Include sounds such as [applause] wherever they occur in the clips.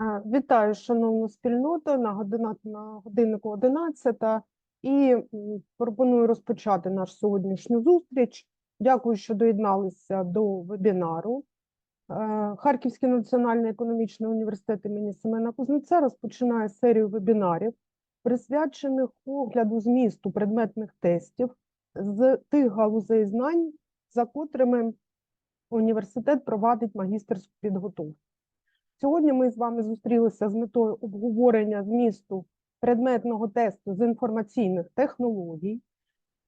Е, Вітаю, шановну спільноту. На година на годиннику 11 і пропоную розпочати нашу сьогоднішню зустріч. Дякую, що доєдналися до вебінару. Е, Харківський національний економічний університет імені Семена Кузнеця розпочинає серію вебінарів, присвячених огляду змісту предметних тестів з тих галузей знань, за котрими університет провадить магістерську підготовку. Сьогодні ми з вами зустрілися з метою обговорення змісту предметного тесту з інформаційних технологій.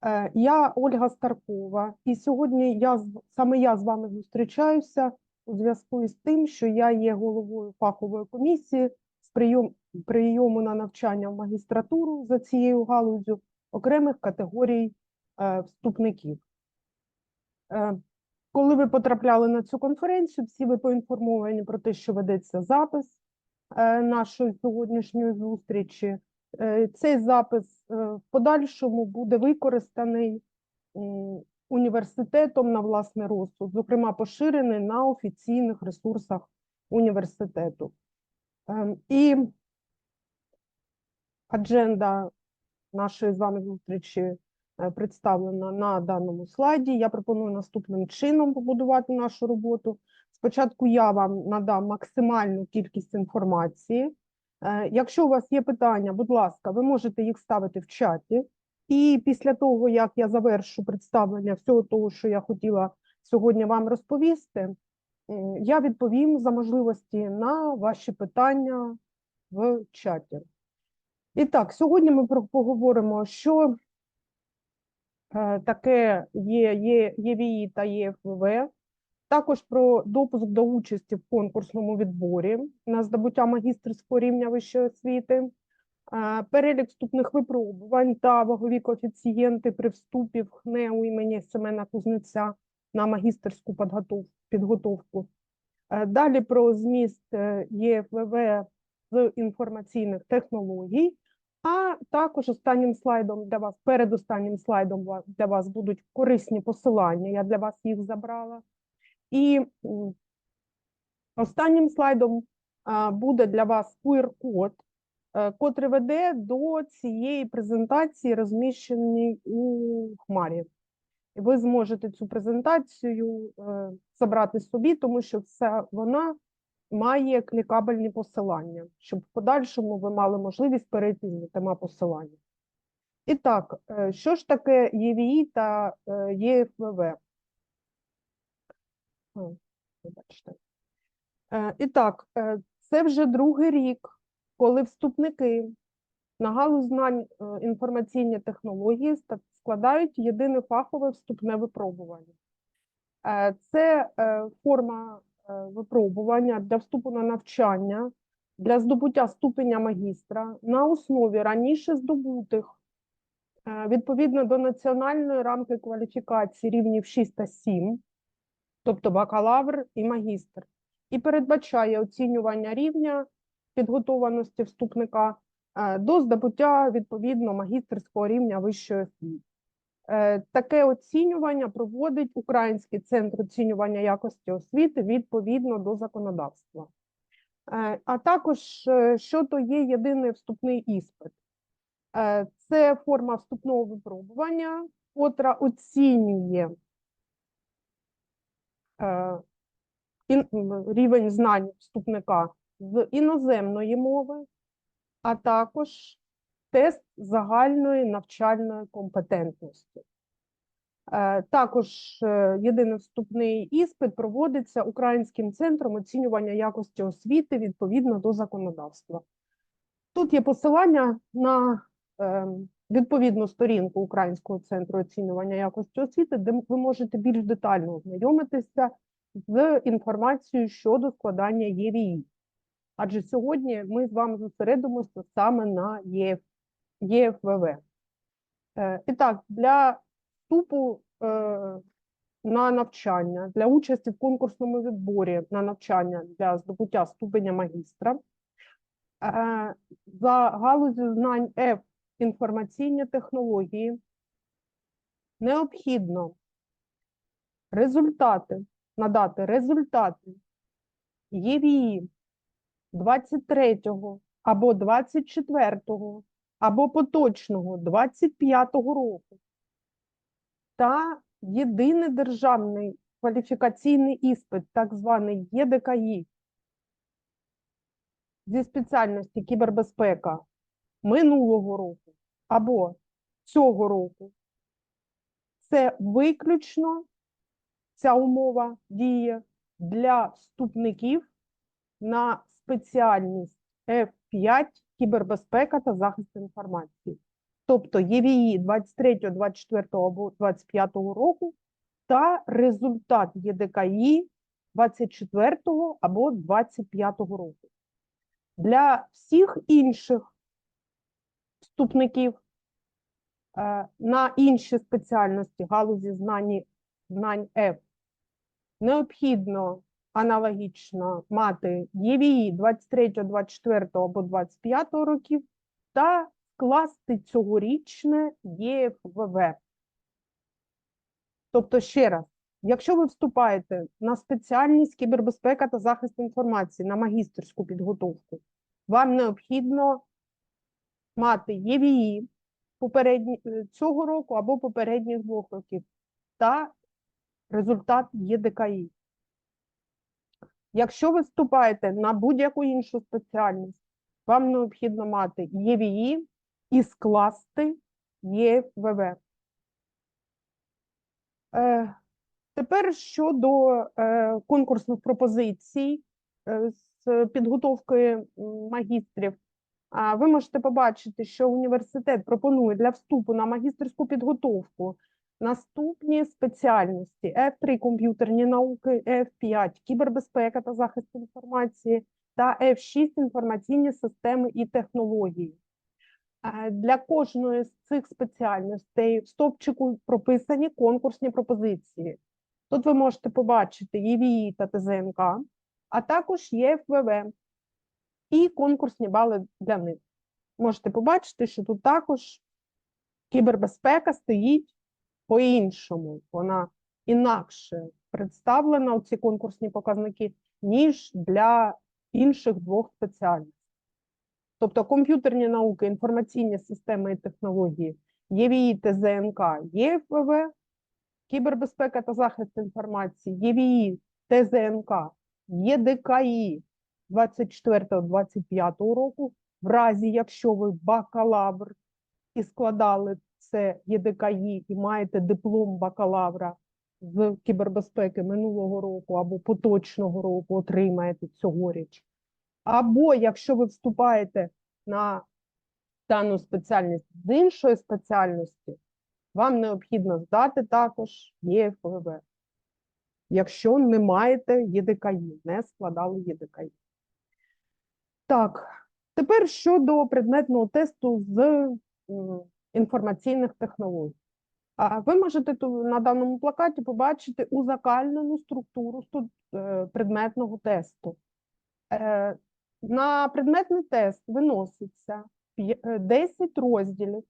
Е, Я Ольга Старкова, і сьогодні я з- саме я з вами зустрічаюся у зв'язку із тим, що я є головою фахової комісії з прийом, прийому на навчання в магістратуру за цією галузю окремих категорій е, вступників. Коли ви потрапляли на цю конференцію, всі ви поінформовані про те, що ведеться запис е, нашої сьогоднішньої зустрічі. Е, Цей запис е, в подальшому буде використаний університетом на власний розсуд, зокрема поширений на офіційних ресурсах університету. І адженда нашої з вами зустрічі представлена на даному слайді. Я пропоную наступним чином побудувати нашу роботу. Спочатку я вам надам максимальну кількість інформації. Е, Якщо у вас є питання, будь ласка, ви можете їх ставити в чаті. І після того, як я завершу представлення всього того, що я хотіла сьогодні вам розповісти, я відповім за можливості на ваші питання в чаті. І так, сьогодні ми поговоримо, що е, таке є, ЄВІ та ЄФВ, також про допуск до участі в конкурсному відборі на здобуття магістерського рівня вищої освіти, е, перелік вступних випробувань та вагові коефіцієнти при вступі в ХНЕУ імені Семена Кузнеця на магістерську підготовку. Е, Далі про зміст е, ЄФВ з інформаційних технологій, а також останнім слайдом для вас, перед останнім слайдом для вас будуть корисні посилання. Я для вас їх забрала. І останнім слайдом буде для вас QR-код, е, котрий веде до цієї презентації, розміщений у Хмарі. І ви зможете цю презентацію е, забрати собі, тому що це вона має клікабельні посилання, щоб в подальшому ви мали можливість перейти з тема посилання. І так, е, що ж таке ЄВІ та е, ЄФВВ? Е, І так, це вже другий рік, коли вступники на галузь знань інформаційні технології складають єдине фахове вступне випробування. Це форма випробування для вступу на навчання, для здобуття ступеня магістра на основі раніше здобутих е, відповідно до національної рамки кваліфікації рівнів 6 та 7, тобто бакалавр і магістр, і передбачає оцінювання рівня підготованості вступника е, до здобуття відповідно магістерського рівня вищої освіти. Е, Таке оцінювання проводить Український центр оцінювання якості освіти відповідно до законодавства. Е, А також, е, що то є єдиний вступний іспит. Це форма вступного випробування, котра оцінює рівень знань вступника з іноземної мови, а також тест загальної навчальної компетентності. Е, Також е, єдиний вступний іспит проводиться Українським центром оцінювання якості освіти відповідно до законодавства. Тут є посилання на е, відповідну сторінку Українського центру оцінювання якості освіти, де ви можете більш детально ознайомитися з інформацією щодо складання ЄВІ. Адже сьогодні ми з вами зосередимося саме на ЄФ, ЄФВВ. Е, І так, для вступу е, на навчання, для участі в конкурсному відборі на навчання для здобуття ступеня магістра е, за галузю знань F інформаційні технології необхідно результати, надати результати ЄВІ 23-го або 24-го або поточного 25-го року. Та єдиний державний кваліфікаційний іспит, так званий ЄДКІ, зі спеціальності кібербезпека минулого року або цього року, це виключно ця умова діє для вступників на спеціальність F5 кібербезпека та захист інформації. Тобто ЄВІ 23, 24 або 25 року та результат ЄДКІ 24 або 25 року. Для всіх інших вступників е, на інші спеціальності галузі знань, знань F необхідно аналогічно мати ЄВІ 23, 24 або 25 років та скласти цьогорічне ЄФВВ. Тобто, ще раз, якщо ви вступаєте на спеціальність кібербезпека та захист інформації на магістерську підготовку, вам необхідно мати ЄВІ е, цього року або попередніх двох років та результат ЄДКІ. Якщо ви вступаєте на будь-яку іншу спеціальність, вам необхідно мати ЄВІ і скласти ЄФВВ. Е, тепер щодо е, конкурсних пропозицій е, з підготовки магістрів. Ви можете побачити, що університет пропонує для вступу на магістерську підготовку наступні спеціальності: F3 комп'ютерні науки, F5 кібербезпека та захист інформації та F6 інформаційні системи і технології. Е, Для кожної з цих спеціальностей в стовпчику прописані конкурсні пропозиції. Тут ви можете побачити ЄВІ та ТЗНК, а також ЄФВВ і конкурсні бали для них. Можете побачити, що тут також кібербезпека стоїть по-іншому. Вона інакше представлена, у ці конкурсні показники, ніж для інших двох спеціальностей. Тобто комп'ютерні науки, інформаційні системи і технології, ЄВІ, ТЗНК, ЄФВВ, кібербезпека та захист інформації, ЄВІ, ТЗНК, ЄДКІ 24-25 року, в разі, якщо ви бакалавр і складали це ЄДКІ і маєте диплом бакалавра з кібербезпеки минулого року або поточного року, отримаєте цьогоріч. Або якщо ви вступаєте на дану спеціальність з іншої спеціальності, вам необхідно здати також ЄФВВ. Якщо не маєте ЄДКІ, не складали ЄДКІ. Так, тепер щодо предметного тесту з інформаційних технологій. Ви можете ту- на даному плакаті побачити узакальнену структуру е, предметного тесту. Е, На предметний тест виноситься е, 10 розділів,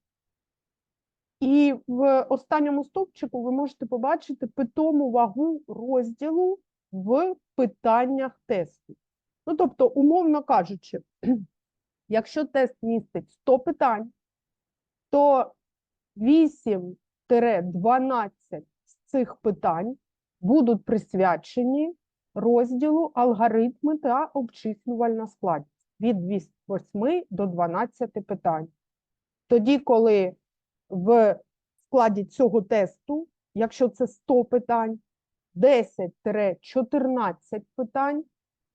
і в останньому стовпчику ви можете побачити питому вагу розділу в питаннях тесту. Ну, тобто, умовно кажучи, [clears throat] якщо тест містить 100 питань, то 8-12 з цих питань будуть присвячені розділу алгоритми та обчислювальна складність від 8 до 12 питань. Тоді, коли в складі цього тесту, якщо це 100 питань, 10-14 питань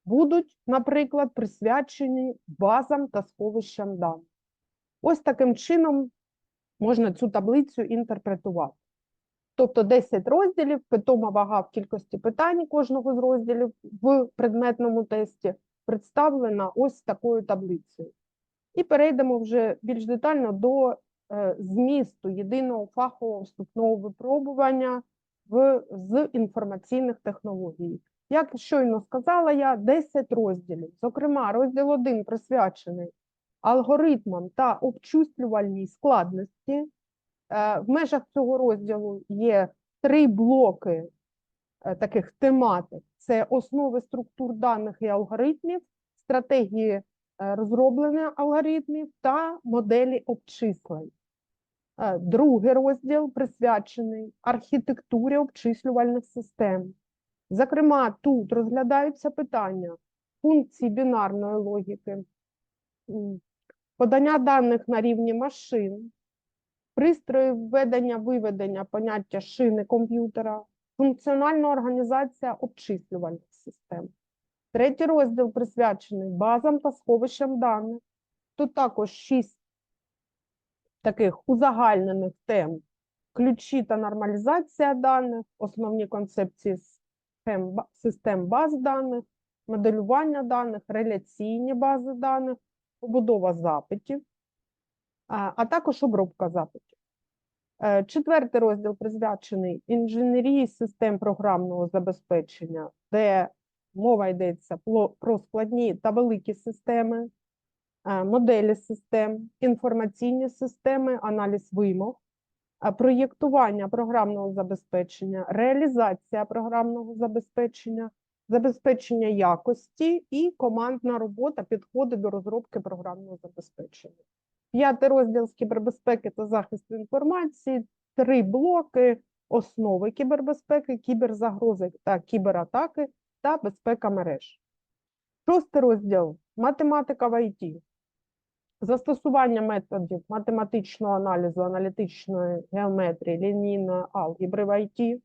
будуть, наприклад, присвячені базам та сховищам даних. Ось таким чином можна цю таблицю інтерпретувати. Тобто 10 розділів, питома вага в кількості питань кожного з розділів в предметному тесті представлена ось такою таблицею. І перейдемо вже більш детально до е, змісту єдиного фахового вступного випробування в, з інформаційних технологій. Як щойно сказала я, 10 розділів. Зокрема, розділ 1 присвячений алгоритмам та обчислювальній складності. Е, В межах цього розділу є три блоки е, таких тематик: це основи структур даних і алгоритмів, стратегії е, розроблення алгоритмів та моделі обчислень. Другий розділ присвячений архітектурі обчислювальних систем. Зокрема, тут розглядаються питання функцій бінарної логіки, подання даних на рівні машин, пристроїв введення-виведення поняття шини комп'ютера, функціональна організація обчислювальних систем. Третій розділ присвячений базам та сховищам даних. Тут також шість таких узагальнених тем: ключі та нормалізація даних, основні концепції систем баз даних, моделювання даних, реляційні бази даних, побудова запитів, а також обробка запитів. Е, Четвертий розділ присвячений інженерії систем програмного забезпечення, де мова йдеться про складні та великі системи, е, моделі систем, інформаційні системи, аналіз вимог, проєктування програмного забезпечення, реалізація програмного забезпечення, забезпечення якості і командна робота, підходи до розробки програмного забезпечення. П'ятий розділ з кібербезпеки та захисту інформації, три блоки, основи кібербезпеки, кіберзагрози та кібератаки та безпека мереж. Шостий розділ математика в ІТ. Застосування методів математичного аналізу, аналітичної геометрії, лінійної алгебри в ІТ.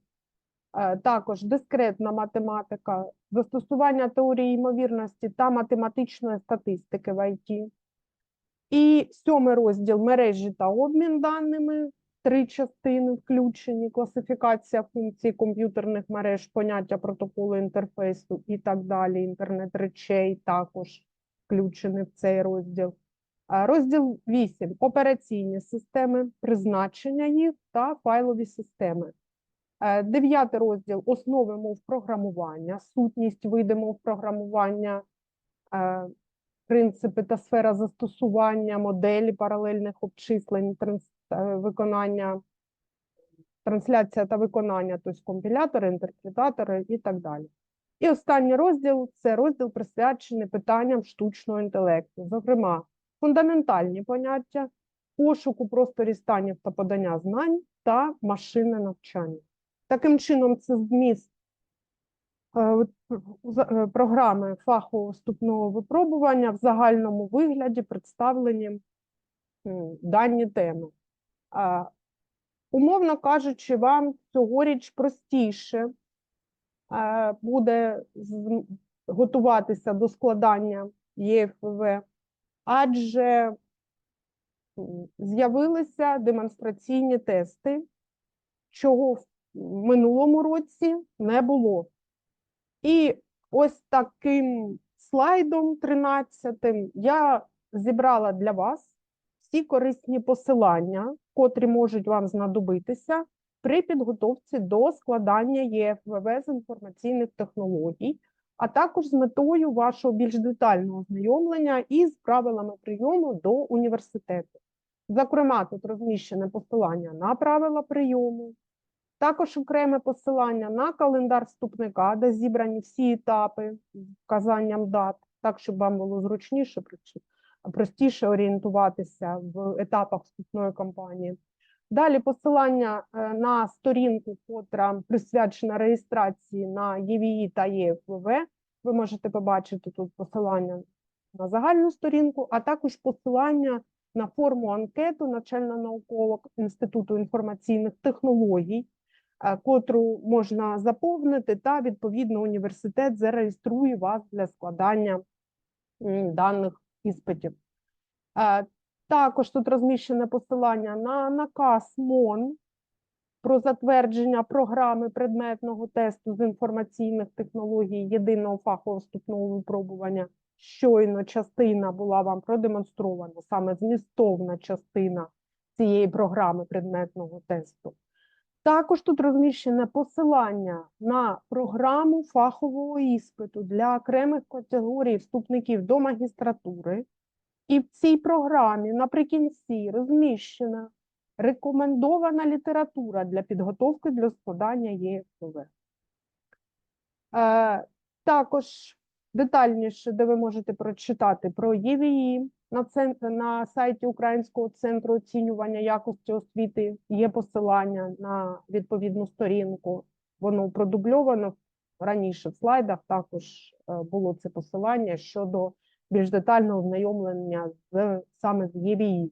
Е, Також дискретна математика, застосування теорії ймовірності та математичної статистики в ІТ. І сьомий розділ мережі та обмін даними, три частини включені, класифікація функцій комп'ютерних мереж, поняття протоколу інтерфейсу і так далі. Інтернет речей також включений в цей розділ. Розділ 8. Операційні системи, призначення їх та файлові системи. Е, Дев'ятий розділ основи мов програмування, сутність види мов програмування, е, принципи та сфера застосування, моделі паралельних обчислень, е, виконання, трансляція та виконання, тобто компілятори, інтерпретатори і так далі. І останній розділ це розділ присвячений питанням штучного інтелекту, зокрема, фундаментальні поняття, пошуку просторі станів та подання знань та машинне навчання. Таким чином, це зміст е, е, програми фахового вступного випробування в загальному вигляді представлені дані теми. Умовно кажучи, вам цьогоріч простіше е, буде готуватися до складання ЄФВ, адже з'явилися демонстраційні тести, чого в минулому році не було. І ось таким слайдом 13 я зібрала для вас всі корисні посилання, котрі можуть вам знадобитися при підготовці до складання ЄФВВ з інформаційних технологій, а також з метою вашого більш детального ознайомлення із правилами прийому до університету. Зокрема, тут розміщене посилання на правила прийому, також окреме посилання на календар вступника, де зібрані всі етапи вказанням дат, так, щоб вам було зручніше, простіше орієнтуватися в етапах вступної кампанії. Далі посилання е, на сторінку, котра присвячена реєстрації на ЄВІ та ЄФВВ. Ви можете побачити тут посилання на загальну сторінку, а також посилання на форму анкету навчально-наукового інституту інформаційних технологій, котру можна заповнити, та відповідно університет зареєструє вас для складання даних іспитів. Е, Також тут розміщене посилання на наказ МОН про затвердження програми предметного тесту з інформаційних технологій єдиного фахового вступного випробування. Щойно частина була вам продемонстрована, саме змістовна частина цієї програми предметного тесту. Також тут розміщене посилання на програму фахового іспиту для окремих категорій вступників до магістратури. І в цій програмі наприкінці розміщена рекомендована література для підготовки для складання ЄФВ. Е, також детальніше, де ви можете прочитати про ЄВІ на, цен... на сайті Українського центру оцінювання якості освіти. Є посилання на відповідну сторінку. Воно продубльовано раніше в слайдах. Також е, було це посилання щодо більш детального ознайомлення з саме з ЄВІ.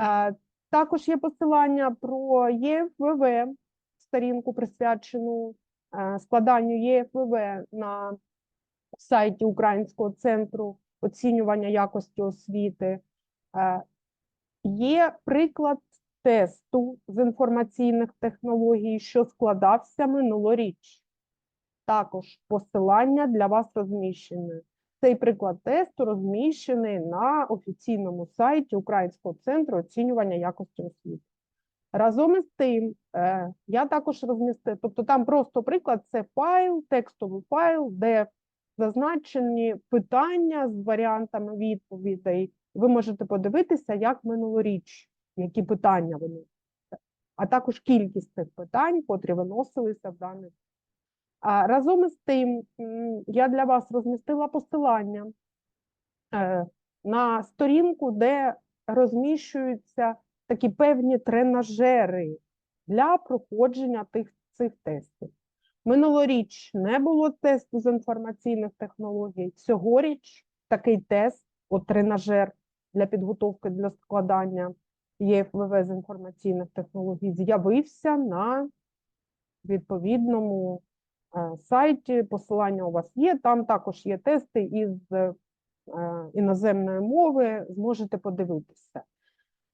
Е, Також є посилання про ЄФВВ, сторінку присвячену е, складанню ЄФВВ на сайті Українського центру оцінювання якості освіти. Е, Є приклад тесту з інформаційних технологій, що складався минулоріч. Також посилання для вас розміщене. Цей приклад тесту розміщений на офіційному сайті Українського центру оцінювання якості освіти. Разом із тим, е, я також розмістив, тобто там просто приклад це файл, текстовий файл, де зазначені питання з варіантами відповідей. Ви можете подивитися, як минулоріч, які питання виносяться, а також кількість цих питань, котрі виносилися в даний. Разом із тим, я для вас розмістила посилання е, на сторінку, де розміщуються такі певні тренажери для проходження тих цих тестів. Минулоріч не було тесту з інформаційних технологій. Цьогоріч такий тест, от тренажер для підготовки для складання ЄФВВ з інформаційних технологій, з'явився на відповідному е, сайті. Посилання у вас є. Там також є тести із е, іноземної мови. Зможете подивитися.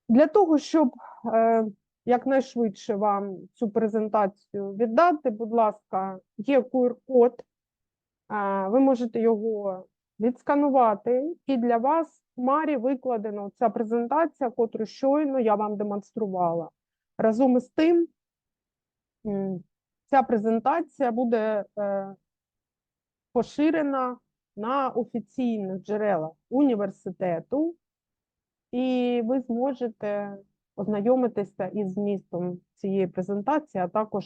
Для того, щоб е, якнайшвидше вам цю презентацію віддати, будь ласка, є QR-код, ви можете його відсканувати, і для вас в Марі викладена ця презентація, котру щойно я вам демонструвала. Разом із тим, ця презентація буде е, поширена на офіційних джерелах університету, і ви зможете ознайомитися із змістом цієї презентації, а також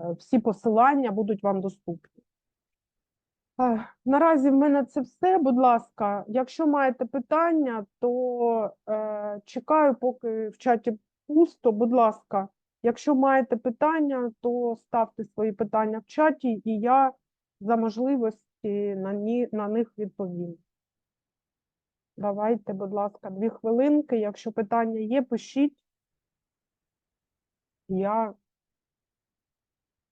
е, всі посилання будуть вам доступні. Е, Наразі в мене це все. Будь ласка, якщо маєте питання, то е, чекаю, поки в чаті пусто. Будь ласка, якщо маєте питання, то ставте свої питання в чаті, і я за можливості на, ні, на них відповім. Давайте, будь ласка, дві хвилинки. Якщо питання є, пишіть. Я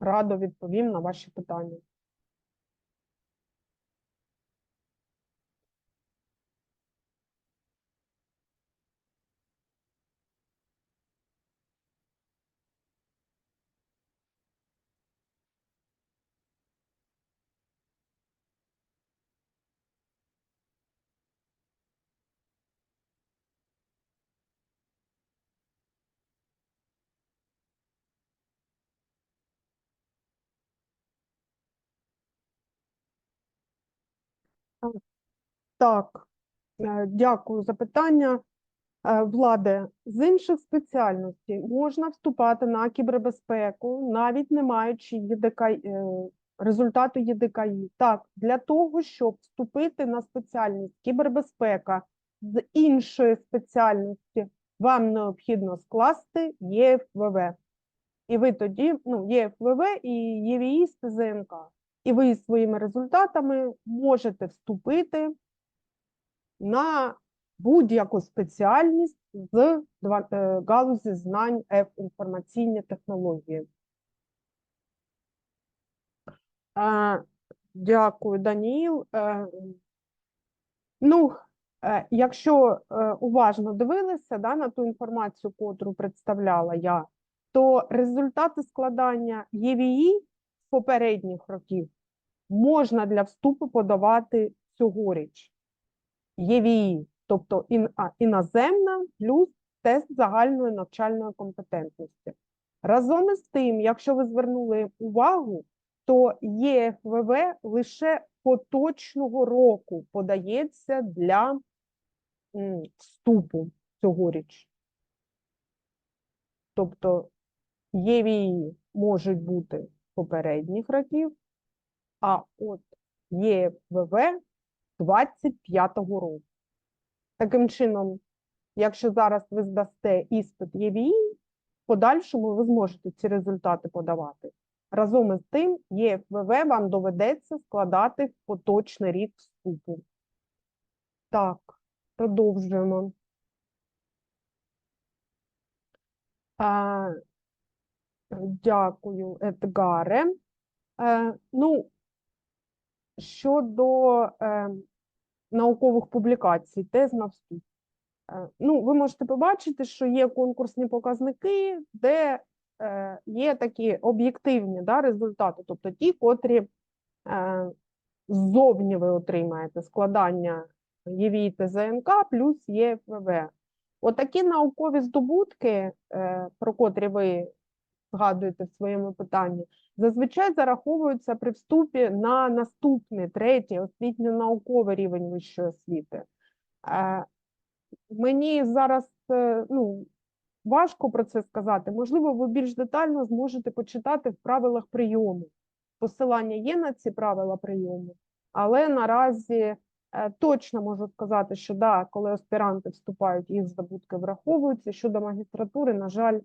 радо відповім на ваші питання. Так, е, дякую за питання. Е, Владе, з інших спеціальностей можна вступати на кібербезпеку, навіть не маючи ЄДК, е, результату ЄДКІ. Так, для того, щоб вступити на спеціальність кібербезпека з іншої спеціальності, вам необхідно скласти ЄФВВ. І ви тоді, ну, ЄФВВ і ЄВІ з ТЗНК. І ви своїми результатами можете вступити на будь-яку спеціальність з е, галузі знань F інформаційні технології. Дякую, Даніїл. Е, Ну, е, якщо уважно дивилися да, на ту інформацію, котру представляла я, то результати складання ЄВІ з попередніх років можна для вступу подавати цьогоріч. ЄВІ, тобто іноземна плюс тест загальної навчальної компетентності. Разом із тим, якщо ви звернули увагу, то ЄФВВ лише поточного року подається для вступу цьогоріч. Тобто ЄВІ можуть бути попередніх років, а от ЄВВ 25-го року. Таким чином, якщо зараз ви здасте іспит ЄВІ, в подальшому ви зможете ці результати подавати. Разом із тим, ЄФВВ вам доведеться складати в поточний рік вступу. Так, продовжуємо. А, дякую, Едгаре. Е, ну, щодо е, наукових публікацій, тез на вступ. Е, Ну, ви можете побачити, що є конкурсні показники, де е, є такі об'єктивні да, результати, тобто ті, котрі е, ззовні ви отримаєте складання ЄВІ ТЗНК плюс ЄФВ. Отакі наукові здобутки, про котрі ви згадуєте в своєму питанні, зазвичай зараховуються при вступі на наступний, третій освітньо-науковий рівень вищої освіти. Е, Мені зараз е, ну, важко про це сказати. Можливо, ви більш детально зможете почитати в правилах прийому. Посилання є на ці правила прийому, але наразі е, точно можу сказати, що да, коли аспіранти вступають, їх здобутки враховуються. Щодо магістратури, на жаль,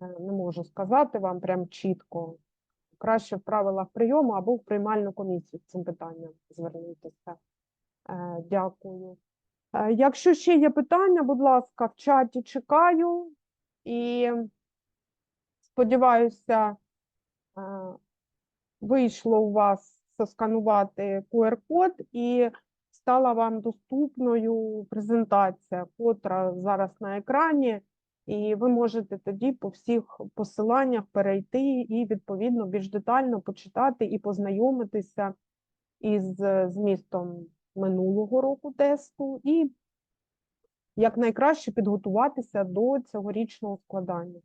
не можу сказати вам прям чітко. Краще в правилах прийому або в приймальну комісію з цим питанням звернутися. Е, Дякую. Е, Якщо ще є питання, будь ласка, в чаті чекаю і сподіваюся, е, вийшло у вас засканувати QR-код і стала вам доступною презентація, котра зараз на екрані, і ви можете тоді по всіх посиланнях перейти і відповідно більш детально почитати і познайомитися із змістом минулого року тесту і якнайкраще підготуватися до цьогорічного складання.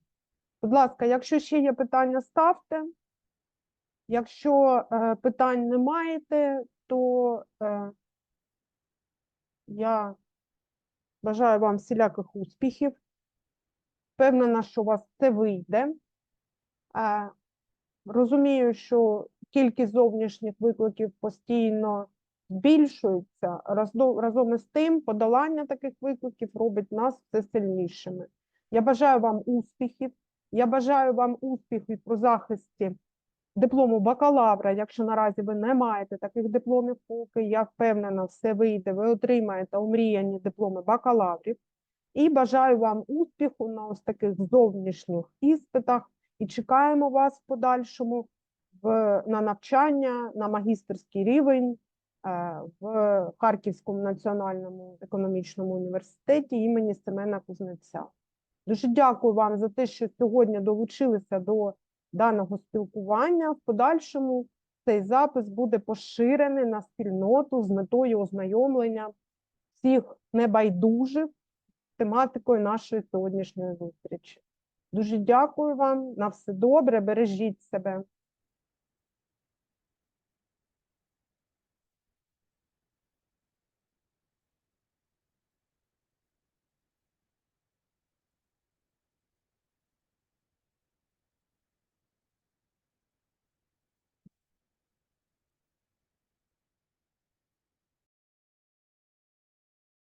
Будь ласка, якщо ще є питання, ставте. Якщо е, питань не маєте, то е, я бажаю вам всіляких успіхів. Впевнена, що у вас це вийде. Розумію, що кількість зовнішніх викликів постійно збільшується. Разом, із тим, подолання таких викликів робить нас все сильнішими. Я бажаю вам успіхів. Я бажаю вам успіхів у захисті диплому бакалавра. Якщо наразі ви не маєте таких дипломів, поки я впевнена, все вийде, ви отримаєте омріяні дипломи бакалаврів. І бажаю вам успіху на ось таких зовнішніх іспитах. І чекаємо вас в подальшому в, на навчання на магістерський рівень е, в Харківському національному економічному університеті імені Семена Кузнеця. Дуже дякую вам за те, що сьогодні долучилися до даного спілкування. В подальшому цей запис буде поширений на спільноту з метою ознайомлення всіх небайдужих тематикою нашої сьогоднішньої зустрічі. Дуже дякую вам. На все добре, бережіть себе.